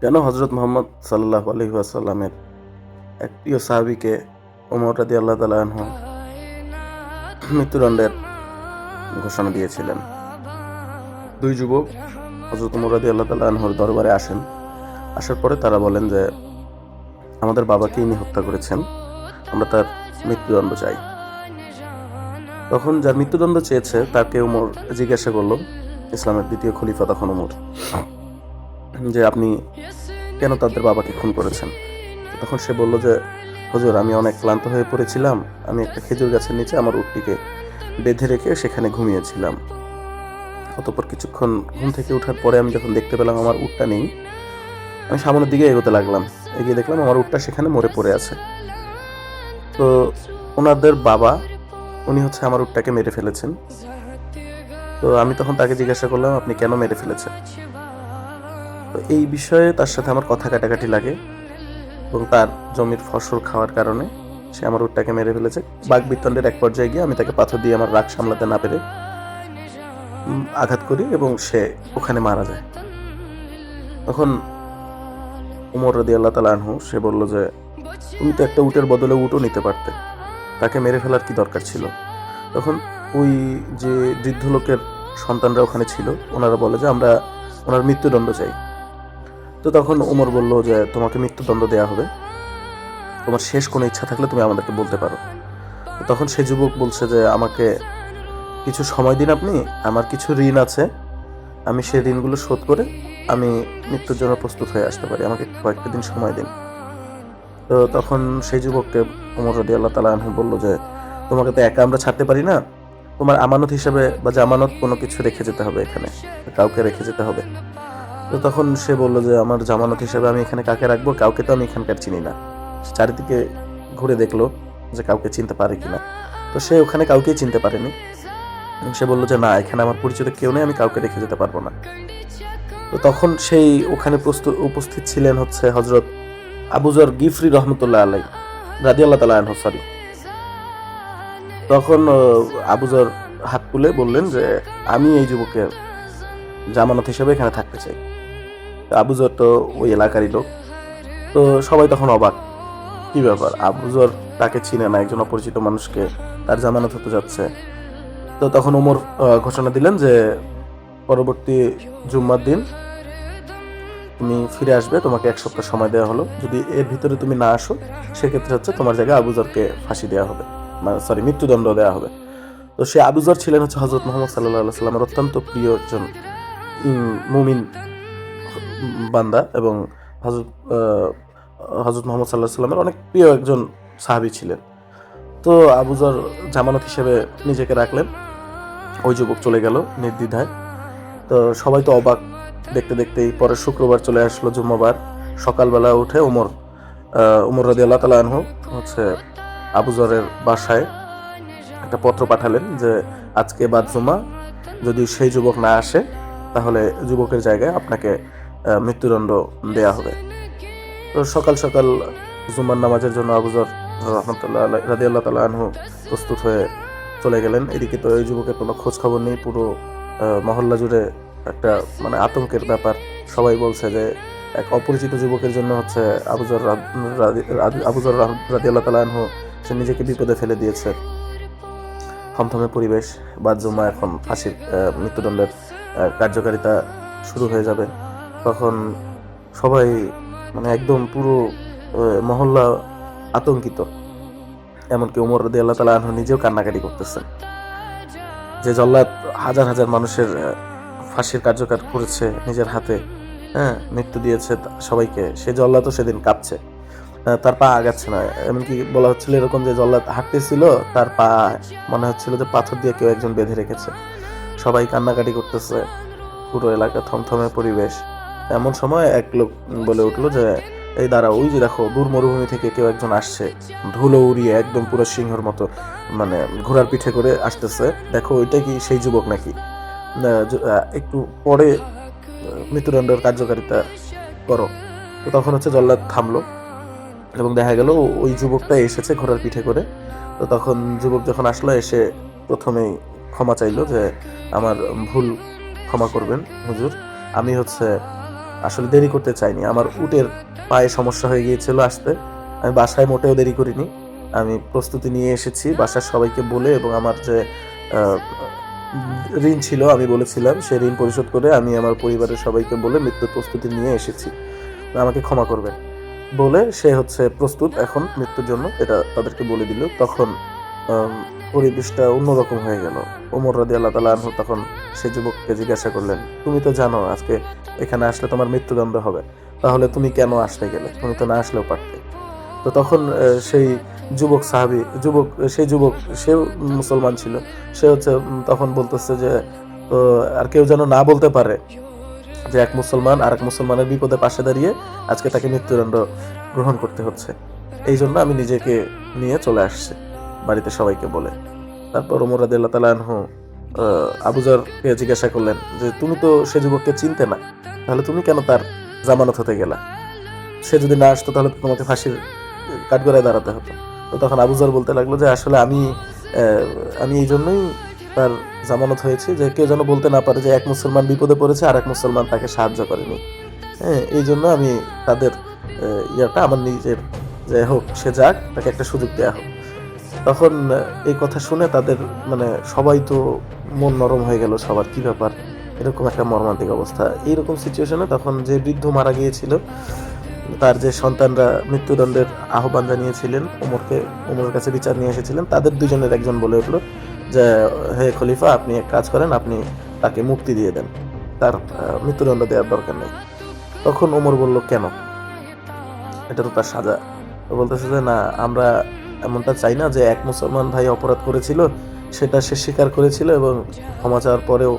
কেন হজরত মোহাম্মদ সাল্লাহ আলহি আসাল্লামের এক প্রিয় সাহাবিকে ওমর রাদি আল্লাহ তালা মৃত্যুদণ্ডের ঘোষণা দিয়েছিলেন? দুই যুবক হজরত ওমর আল্লাহ তালা আনহুর দরবারে আসেন। আসার পরে তারা বলেন যে, আমাদের বাবাকে ইনি হত্যা করেছেন। আমরা তার মৃত্যুদণ্ড চাই। তখন যার মৃত্যুদণ্ড চেয়েছে, তাকে উমর জিজ্ঞাসা করল, ইসলামের দ্বিতীয় খলিফা তখন উমর? যে আপনি কেন তাদের বাবাকে খুন করেছেন? তখন সে বলল যে, হুজুর, আমি অনেক ক্লান্ত হয়ে পড়েছিলাম। আমি একটা খেজুর গাছের নিচে আমার উটটিকে বেঁধে রেখে সেখানে ঘুমিয়েছিলাম। অতপর কিছুক্ষণ ঘুম থেকে ওঠার পরে আমি যখন দেখতে পেলাম আমার উটটা নেই, আমি সামনের দিকে এগোতে লাগলাম। এগিয়ে দেখলাম আমার উটটা সেখানে মরে পড়ে আছে। তো ওনাদের বাবা, উনি হচ্ছে আমার উটটাকে মেরে ফেলেছেন। তো আমি তখন তাকে জিজ্ঞাসা করলাম, আপনি কেন মেরে ফেলেছেন? তো এই বিষয়ে তার সাথে আমার কথা কাটাকাটি লাগে এবং তার জমির ফসল খাওয়ার কারণে সে আমার উটটাকে মেরে ফেলেছে। বাঘ বিতণ্ডের এক পর্যায়ে গিয়ে আমি তাকে পাথর দিয়ে আমার রাগ সামলাতে না পেরে আঘাত করি এবং সে ওখানে মারা যায়। তখন উমর রদি আল্লাহ তালা আনহু, সে বলল যে, তুমি তো একটা উটের বদলে উটও নিতে পারতে। তাকে মেরে ফেলার কি দরকার ছিল? তখন ওই যে বৃদ্ধ লোকের সন্তানরা ওখানে ছিল, ওনারা বলে যে, আমরা, ওনার মৃত্যুদণ্ড চাই। তো তখন ওমর বলল যে, তোমাকে মৃত্যুদণ্ড দেওয়া হবে। তোমার শেষ কোনো ইচ্ছা থাকলে তুমি আমাদেরকে বলতে পারো। তখন সে যুবক বলছে যে, আমাকে কিছু সময় দিন আপনি, আমার কিছু ঋণ আছে। আমি সেই ঋণগুলো শোধ করে আমি মৃত্যুর জন্য প্রস্তুত হয়ে আসতে পারি। আমাকে কয়েকটা দিন সময় দিন। তো তখন সেই যুবককে ওমর রদি আল্লাহ তালা আনহু বলল যে, তোমাকে তো একা আমরা ছাড়তে পারি না। তোমার আমানত হিসাবে বা জামানত কোনো কিছু রেখে যেতে হবে এখানে। কাউকে রেখে যেতে হবে। তো তখন সে বলল যে আমার জামানত হিসেবে আমি এখানে কাকে রাখব? কাউকে তো আমি এখানকার চিনি না। চারিদিকে ঘুরে দেখল যে কাউকে চিনতে পারে কিনা। তো সে ওখানে কাউকেই চিনতে পারেনি। সে বলল যে না এখানে আমার পরিচিত কেউ নেই আমি কাউকে রেখে যেতে পারব না। তো তখন সেই ওখানে প্রস্তুত উপস্থিত ছিলেন হচ্ছে হজরত আবুজর গিফরি রহমতুল্লাহ আলাই রাজি আল্লাহ তালা আনহ সরি। তখন আহ, আবুজর হাত তুলে বললেন যে আমি এই যুবকের জামানত হিসেবে এখানে থাকতে চাই। আবুজর তো ওই এলাকারই লোক। তো সবাই তখন অবাক। কি ব্যাপার? আবুজর তাকে চিনে না, একজন অপরিচিত মানুষকে তার জামানত হতে যাচ্ছে। তো তখন ওমর ঘোষণা দিলেন যে পরবর্তী জুম্মার দিন তুমি ফিরে আসবে, তোমাকে এক সপ্তাহ সময় দেওয়া হলো। যদি এর ভিতরে তুমি না আসো, সেক্ষেত্রে হচ্ছে তোমার জায়গায় আবুজরকে ফাঁসি দেওয়া হবে। মানে সরি মৃত্যুদণ্ড দেওয়া হবে। তো সে আবুজর ছিলেন হচ্ছে হজরত মোহাম্মদ সাল্লাহ সাল্লামের অত্যন্ত প্রিয় একজন মুমিন। বান্দা এবং হজরত হজরত মোহাম্মদ সাল্লাহ সাল্লামের অনেক প্রিয় একজন সাহাবী ছিলেন। তো আবুজর জামানত হিসেবে নিজেকে রাখলেন। ওই যুবক চলে গেল নির্দ্বিধায়। তো সবাই তো অবাক দেখতে দেখতেই পরের শুক্রবার চলে আসলো জুম্মাবার। সকালবেলা উঠে উমর উমর রাদি আল্লাহ তালা আনহু হচ্ছে আবুজরের বাসায় একটা পত্র পাঠালেন যে আজকে বাদ জুমা যদি সেই যুবক না আসে তাহলে যুবকের জায়গায় আপনাকে মৃত্যুদণ্ড দেয়া হবে। তো সকাল সকাল জুমার নামাজের জন্য আবুজর রহমতুল্লাহ রাদি আল্লাহ তালা আনহু প্রস্তুত হয়ে চলে গেলেন। এদিকে তো এই যুবকের কোনো খোঁজ খবর নেই, পুরো মহল্লা জুড়ে একটা মানে আতঙ্কের ব্যাপার। সবাই বলছে যে এক অপরিচিত যুবকের জন্য হচ্ছে আবুজর আবুজর রাদি আল্লাহ তালা আনহু সে নিজেকে বিপদে ফেলে দিয়েছে। থমথমে পরিবেশ, বাদ জুমা এখন ফাঁসির মৃত্যুদণ্ডের কার্যকারিতা শুরু হয়ে যাবে। তখন সবাই মানে একদম পুরো মহল্লা আতঙ্কিত। এমনকি উমর রদি আল্লাহ তালা আনহু নিজেও কান্নাকাটি করতেছেন। যে জল্লাদ হাজার হাজার মানুষের ফাঁসির কার্যকর করেছে নিজের হাতে হ্যাঁ মৃত্যু দিয়েছে সবাইকে। সে জল্লাদ তো সেদিন কাঁপছে। তার পা আগাচ্ছে না। এমনকি বলা হচ্ছিল এরকম যে জল্লাদ হাঁটতেছিল, তার পা মনে হচ্ছিল যে পাথর দিয়ে কেউ একজন বেঁধে রেখেছে। সবাই কান্নাকাটি করতেছে। পুরো এলাকা থমথমে পরিবেশ। এমন সময় এক লোক বলে উঠল যে, এই দাঁড়া ওই যে দেখো, দূর মরুভূমি থেকে কেউ একজন আসছে। ধুলো উড়িয়ে একদম পুরো সিংহর মতো মানে ঘোড়ার পিঠে করে আসতেছে। দেখো, ওইটা কি সেই যুবক নাকি? একটু পরে মৃত্যুদণ্ডের কার্যকারিতা করো। তো তখন হচ্ছে জল্লাদ থামলো এবং দেখা গেল ওই যুবকটা এসেছে ঘোড়ার পিঠে করে। তো তখন যুবক যখন আসলো, এসে প্রথমেই ক্ষমা চাইলো যে, আমার ভুল ক্ষমা করবেন, হুজুর। আমি হচ্ছে আসলে দেরি করতে চাইনি। আমার উটের পায়ে সমস্যা হয়ে গিয়েছিল আসতে। আমি বাসায় মোটেও দেরি করিনি। আমি প্রস্তুতি নিয়ে এসেছি। বাসার সবাইকে বলে এবং আমার যে ঋণ ছিল আমি বলেছিলাম, সে ঋণ পরিশোধ করে আমি আমার পরিবারের সবাইকে বলে মৃত্যুর প্রস্তুতি নিয়ে এসেছি। আমাকে ক্ষমা করবেন। বলে সে হচ্ছে প্রস্তুত এখন মৃত্যুর জন্য। এটা তাদেরকে বলে দিল। তখন পরিবেশটা অন্যরকম হয়ে গেল। ওমর রাদি আল্লাহ তালা তখন সে যুবককে জিজ্ঞাসা করলেন, তুমি তো জানো, আজকে এখানে আসলে তোমার মৃত্যুদণ্ড হবে। তাহলে তুমি কেন আসতে গেলে? তুমি তো না আসলেও পারতে। তো তখন সেই যুবক সাহাবি যুবক সেই যুবক সেও মুসলমান ছিল। সে হচ্ছে তখন বলতেছে যে তো আর কেউ যেন না বলতে পারে যে এক মুসলমান আর এক মুসলমানের বিপদে পাশে দাঁড়িয়ে আজকে তাকে মৃত্যুদণ্ড গ্রহণ করতে হচ্ছে। এই জন্য আমি নিজেকে নিয়ে চলে আসছি বাড়িতে সবাইকে বলে। তারপর ওমর আনহু আহ, আবুজারকে জিজ্ঞাসা করলেন যে তুমি তো সে যুবককে চিনতে না? তাহলে তুমি কেন তার জামানত হতে গেলা? সে যদি না আসতো তাহলে তোমাকে ফাঁসির কাঠগড়ায় দাঁড়াতে হতো। তো তখন আবুজার বলতে লাগল যে, আসলে আমি আমি এই জন্যই তার জামানত হয়েছে যে, কেউ যেন বলতে না পারে যে, এক মুসলমান বিপদে পড়েছে আর এক মুসলমান তাকে সাহায্য করেনি। হ্যাঁ এই জন্য আমি তাদের ইয়াটা আমার নিজের, যে হোক, সে যাক, তাকে একটা সুযোগ দেওয়া হোক। তখন এই কথা শুনে তাদের মানে সবাই তো মন নরম হয়ে গেল সবার, কি ব্যাপার? এরকম একটা মর্মান্তিক অবস্থা। এইরকম সিচুয়েশনে তখন যে বৃদ্ধ মারা গিয়েছিল, তার যে সন্তানরা মৃত্যুদণ্ডের আহ্বান জানিয়েছিলেন ওমরকে ওমরের কাছে বিচার নিয়ে এসেছিলেন, তাদের দুজনের একজন বলে উঠল যে, হে খলিফা, আপনি এক কাজ করেন, আপনি তাকে মুক্তি দিয়ে দেন। তার মৃত্যুদণ্ড দেওয়ার দরকার নেই। তখন ওমর বলল, কেন? এটা তো তার সাজা। বলতেছে যে, না, আমরা এমনটা চাই না যে, এক মুসলমান ভাই অপরাধ করেছিল, সেটা সে স্বীকার করেছিল এবং ক্ষমা চাওয়ার পরেও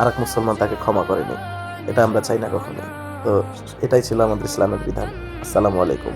আর এক মুসলমান তাকে ক্ষমা করেনি এটা আমরা চাই না কখনোই। তো এটাই ছিল আমাদের ইসলামের বিধান। আসসালামু আলাইকুম।